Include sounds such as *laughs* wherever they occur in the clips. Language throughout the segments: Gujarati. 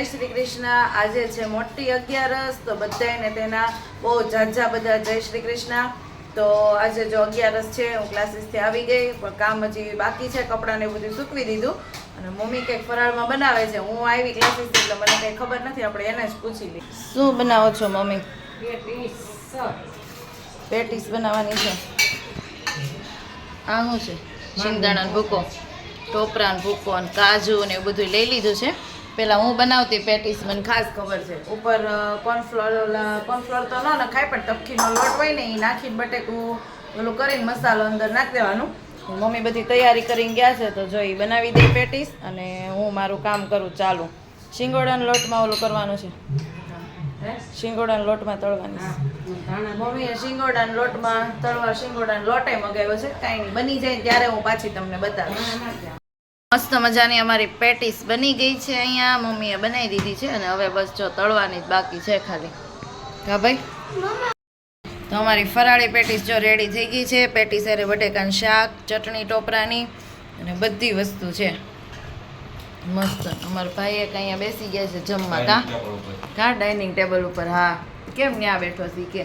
આજે છે મોટી અગિયારસ તો બધાને તેના બહુ ઝાઝા બધા જય શ્રી કૃષ્ણ. તો આજે જો અગિયારસ છે હું ક્લાસીસથી આવી ગઈ પણ કામ હજી બાકી છે કપડાને એવું બધું સૂકવી દીધું. અને મમ્મી કંઈક ફરાળમાં બનાવે છે. હું આવી ક્લાસીસથી એટલે મને કંઈ ખબર નથી આપણે એને જ પૂછી લઈ શું બનાવો છો મમ્મી? પેટીસ. બનાવવાની છે. આ શું છે શિંગદાણાનો ભૂકો ટોપરાનો ભૂકો અને કાજુ ને એવું બધું લઈ લીધું છે. પેલા હું બનાવતી પેટીસ મને ખાસ ખબર છે. ઉપર કોર્નફ્લોર ઓલા કોર્નફ્લોર તો ન નખાય પણ તપખીનો લોટ હોય ને એ નાખીને બટેકું ઓલું કરીને મસાલો અંદર નાખી દેવાનું. મમ્મી બધી તૈયારી કરીને ગયા છે તો જો એ બનાવી દે પેટીસ અને હું મારું કામ કરું ચાલુ. શિંગોડાના લોટમાં ઓલું કરવાનું છે. શિંગોડાના લોટમાં તળવાની મમ્મીએ શિંગોડાના લોટમાં તળવા શિંગોડાના લોટે મગાવ્યો છે કાંઈ નહીં બની જાય ત્યારે હું પાછી તમને બતાવીશ. મસ્ત મજાની અમારી પેટીસ બની ગઈ છે અહીંયા. મમ્મીએ બનાવી દીધી છે અને હવે બસ જો તળવાની જ બાકી છે ખાલી. હા ભાઈ? તો અમારી ફરાળી પેટીસ જો રેડી થઈ ગઈ છે. પેટીસ અરે બટેકાનું શાક ચટણી ટોપરાની અને બધી વસ્તુ છે. મસ્ત. અમારા ભાઈએ અહીંયા બેસી ગયા છે જમવા. કા? કા? ડાઇનિંગ ટેબલ ઉપર હા. કેમ ન્યા બેઠો છે કે.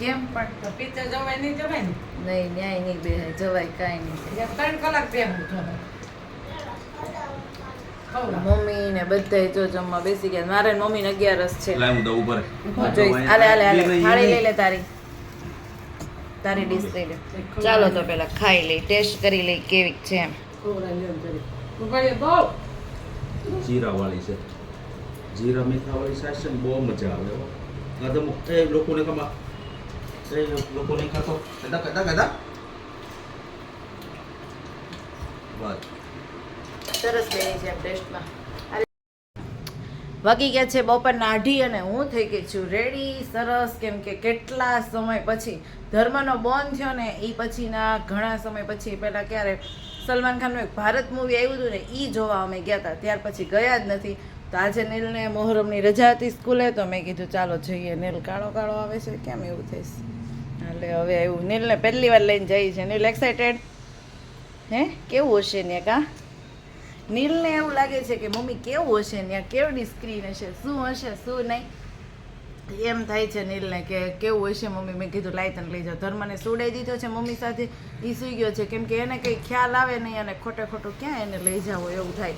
કેમ પણ? પિક્ચર જવાય નહીં જવાય ને? નહીં ન્યાય નહીં બે જવાય કાંઈ નહીં. ત્રણ કલાક બે મમ્મી ને બધાય જો જમવા બેસી ગયા. મારે ને મમ્મી ને અગિયારસ છે. હું દઉં ઉપર. જોઈશ. હાલે હાલે હાલે. થાળી લઈ લે તારી. તારી ડીશ લઈ લે. ચાલો તો પેલા ખાઈ લઈ ટેસ્ટ કરી લઈ કેવી છે એમ. જીરા. વાળી છે. જીરા મીઠા વાળી સાસ છે બહુ મજા આવે. આ તો એ લોકોને કમા એ લોકોને ખાતો કદા કદા કદા વાગી ગયા છે બપોરના અઢી અને હું થઈ ગઈ છું. રેડી સરસ. કેમ કે કેટલા સમય પછી? ધર્મનો બોન થયો ને એ પછીના ઘણા સમય પછી. પહેલાં ક્યારે સલમાન ખાનનું એક ભારત મૂવી આવ્યું હતું ને એ જોવા અમે ગયા હતા ત્યાર પછી ગયા જ નથી. તો આજે નીલને મોહરમની રજા હતી સ્કૂલે, તો મેં કીધું ચાલો જઈએ. નીલ કાળો કાળો આવે છે, કેમ એવું થઈશ? એટલે હવે એવું નીલને પહેલી વાર લઈને જઈ છે. નીલ એક્સાઇટેડ હે? કેવું હશે ને કા? નીલને એવું લાગે છે કે મમ્મી કેવું હશે ત્યાં કેવડી સ્ક્રીન હશે? શું હશે? શું નહીં? એમ થાય છે નીલને કે કેવું હશે મમ્મી? મેં કીધું લાઈ તને લઈ જાઓ. ધર્મને સુડાઈ દીધો છે મમ્મી સાથે. એ સૂઈ ગયો છે. કેમ કે એને કંઈ ખ્યાલ આવે નહીં અને ખોટે ખોટું ક્યાં એને લઈ જાવ એવું થાય.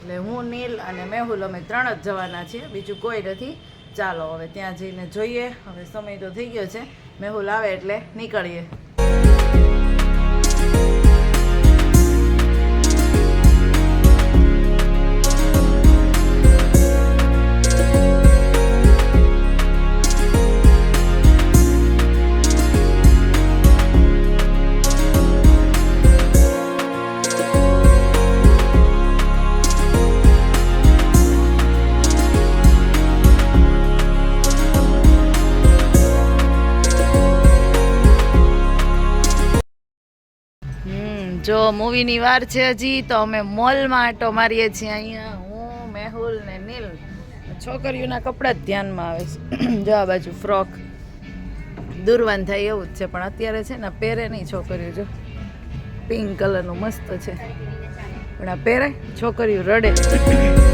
એટલે હું, નીલ અને મેહુલ અમે ત્રણ જ જવાના છીએ. બીજું કોઈ નથી. ચાલો, હવે ત્યાં જઈને જોઈએ. હવે સમય તો થઈ ગયો છે. મેહુલ આવે એટલે નીકળીએ. જો મૂવીની વાર છે હજી, તો અમે મોલમાં આંટો મારીએ છીએ અહીંયા. હું, મેહુલ ને નીલ. છોકરીઓના કપડાં જ ધ્યાનમાં આવે છે. *clears throat* જો આ બાજુ ફ્રોક. દુર્વાન થાય એવું જ છે, પણ અત્યારે છે ને પહેરે નહીં છોકરીઓ, જો. પિંક કલરનું મસ્ત છે. પણ આ પહેરે, છોકરીઓ રડે.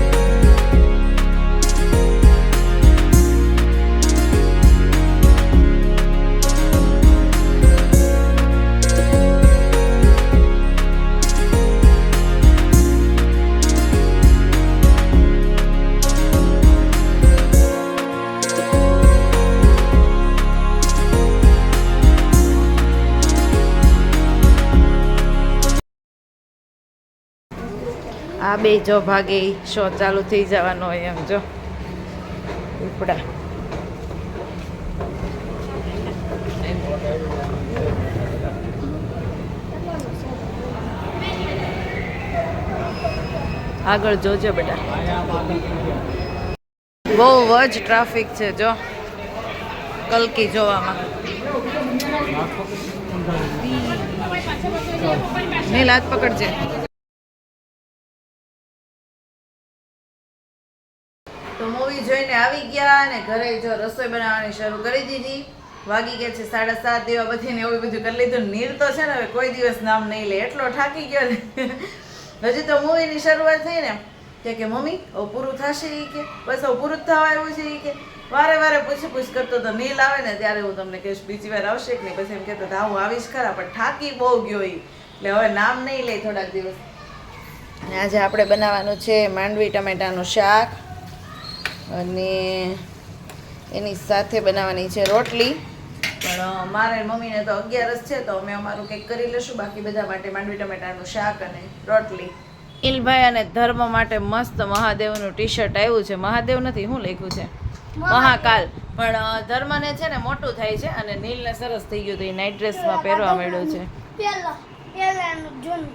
આ બે જો ભાગે શો ચાલુ થઈ જવાનો હોય એમ જો. ઉપડા. આગળ જોજો બેટા બહુ જ ટ્રાફિક છે જો. કલકી જોવામાં. નહીં હાથ પકડજે. તો મૂવી જોઈને આવી ગયા અને ઘરે જો રસોઈ બનાવવાની શરૂ કરી દીધી. વાગી ગયા છે સાડા સાત એવા બધીને એવું બધું કરી લીધું. નીર તો છે ને હવે કોઈ દિવસ નામ નહીં લે, એટલો થાકી ગયો ને હજી તો મૂવીની શરૂઆત થઈ ને. કે કે, મમ્મી, હવે પૂરું થશે એ કે. બસ હવે પૂરું થવા આવ્યું છે એ કે. વારે વારે પૂછી પૂછ કરતો તો નીલ આવે ને, ત્યારે હું તમને કહીશ, બીજી વાર આવશે કે નહીં? પછી એમ કહેતો હા, હું આવીશ ખરા, પણ થાકી બહુ ગયો એ એટલે હવે નામ નહીં લે થોડાક દિવસ. અને આજે આપણે બનાવવાનું છે માંડવી ટમેટાનું શાક. અને એની સાથે બનાવવાની છે રોટલી. પણ મારે મમ્મીને તો અગિયારસ છે તો અમે અમારું કંઈક કરી લઈશું. બાકી બધા માટે માંડવી ટમેટાનું શાક અને રોટલી. ઇલભાઈ અને ધર્મ માટે મસ્ત મહાદેવનું ટી શર્ટ આવ્યું છે. મહાદેવ નથી હું લખ્યું છે? મહાકાલ. પણ ધર્મને છે ને મોટું થાય છે અને નીલને સરસ થઈ ગયું તો એ નાઇટ ડ્રેસમાં પહેરવા મળ્યો છે. પેલા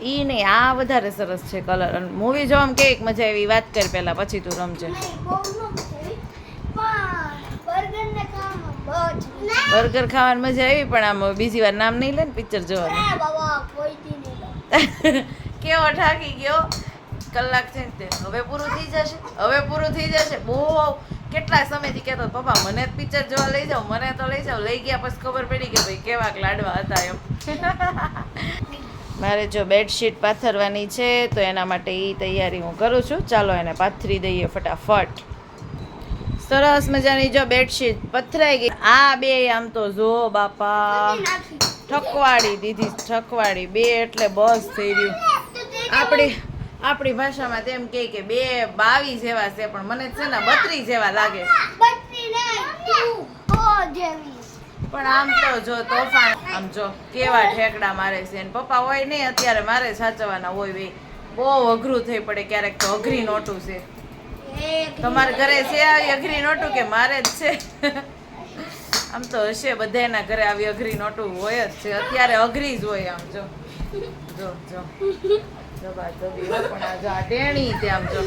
ઈ નહીં આ વધારે સરસ છે કલર અને મૂવી જોવામ કે એક મજા આવી વાત કર પહેલાં પછી તું રમજે નહીં બહુ નથી પણ બર્ગર ને ખાવામાં બહુ જ મજા બર્ગર ખાવાની મજા આવી પણ આમ બીજી વાર નામ નહીં લે ને પિક્ચર જોવાનું. કેવો ઠાકી ગયો? કલાક છે ને તે. હવે પૂરું થઈ જશે? હવે પૂરું થઈ જશે? બહુ કેટલા સમયથી કહેતો પપ્પા મને જ પિક્ચર જોવા લઈ જાઓ મને તો લઈ જાઓ. લઈ ગયા પછી ખબર પડી કે ભાઈ કેવા લાડવા હતા એમ. *laughs* મારે જો બેડશીટ પાથરવાની છે તો એના માટે એ તૈયારી હું કરું છું. ચાલો એને પાથરી દઈએ ફટાફટ. સરસ મજાની જો બેડશીટ પથરાઈ ગઈ. આ બે આમ તો જો બાપા. ઠકવાડી દીધી ઠકવાડી. બે એટલે બસ થઈ રહ્યું. આપણી આપણી ભાષામાં તેમ કહે કે બે બાવીસ જેવા છે પણ મને છે ને બત્રીસ જેવા લાગે પણ આમ તો જો તોફાન આમ જો કેવા ઠેકડા મારે છે. ને પપ્પા હોય નહીં અત્યારે મારે સાચવવાના હોય બહુ અઘરું થઈ પડે ક્યારેક તો અઘરી નોટું છે. તમારા ઘરે છે આવી અઘરી નોટું કે મારે જ છે? આમ તો હશે બધાના ઘરે આવી અઘરી નોટું હોય જ છે. અત્યારે અઘરી જ હોય આમ, જો. જો જો. જો બા જો પણ આ જો આ ટેણી છે આમ, જો.